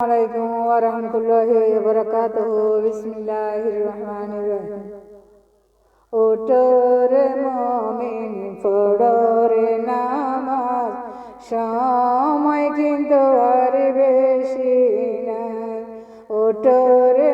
আলাইকুম ওয়া রাহমাতুল্লাহি ওয়া বারাকাতুহু বিসমিল্লাহির রহমানির রহিম ওটরে মমিন পড়রে নামাজ, সময় কিন্তু আর বেশি নাই। ওটরে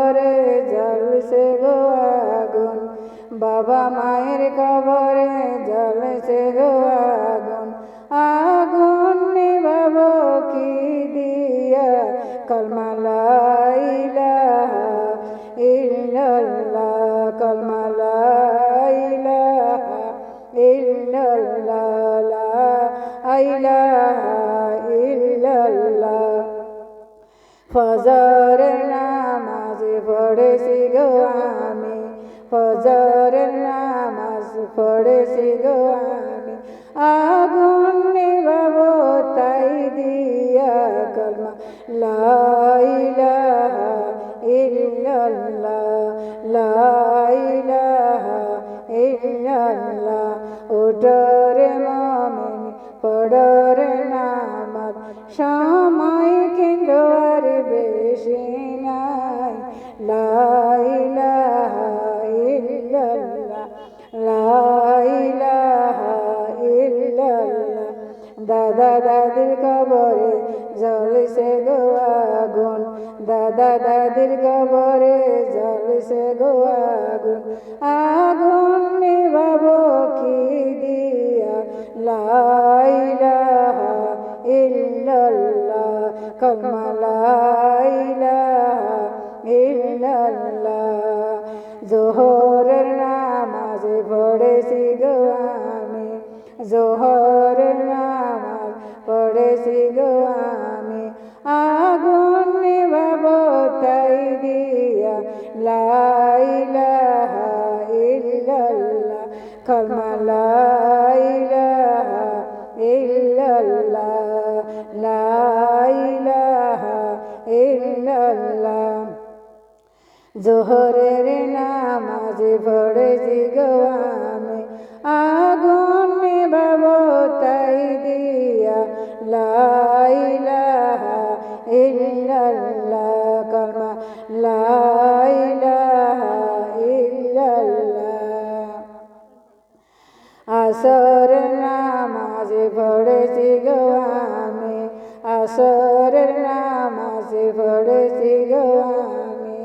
কবরে জলসে গো আগুন। বাবা মায়ের কবরে জলসে গো আগুন। আগুন নিভাব কি দিয়া? কলমা লা ইলাহা ইল্লাল্লাহ কলমা লা ইলাহা ইল্লাল্লাহ লা ইলাহা ইল্লাল্লাহ। ফজর নামাজ ফজর নামাজ পড়েছি গো আমি। আগুন নিভাব, তাই দিয়া কলমা লাইলাহা ইল্লাল্লাহ লাইলাহা ইল্লাল্লাহ। ওটরে মমিন, পড়রে নামাজ জলসে গো আগুন দাদা দাদির কবরে জলসে গো আগুন আগুন নিভাব কি দিয়া? লাইলাহা ইল্লাল্লাহ কলমা লাইলাহা ইল্লাল্লাহ। জোহরের নামাজ পড়েছি গো আমি। জোহরের নামাজ পড়েছি গো কলমা লাইলাহা ইল্লাল্লাহ লাইলাহা ইল্লাল্লাহ জোহরের নামাজ পড়েছি গো আমি। আগুন নিভাব তাই দিয়া। লাইলাহা ইল্লাল্লাহ কলমা লাইলাহা আসর নামাজ পড়েছি গো আমি। আসর নামাজ পড়েছি গো আমি।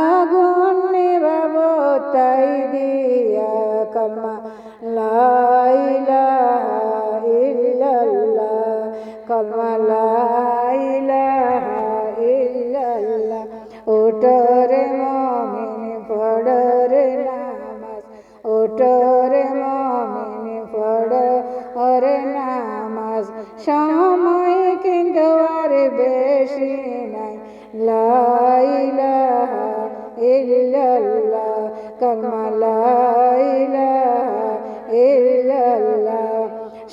আগুন নিভাব তাই দিয়া কলমা লাইলাহা ইল্লাল্লাহ কলমা ইল্লাল্লাহ। ওটরে মমিন নামাজ সময় কিন্তু আর বেশি নাই। লাইলাহা ইল্লাল্লাহ, কলমা লাইলাহা ইল্লাল্লাহ।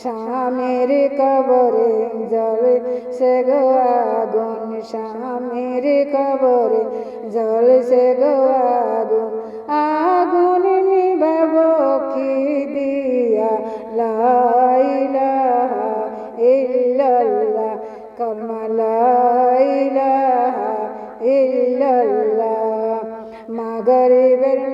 স্বামীর কবরে জল, সে গো আগুন। কবরে জল, সে গো আগুন কলমা লাইলাহা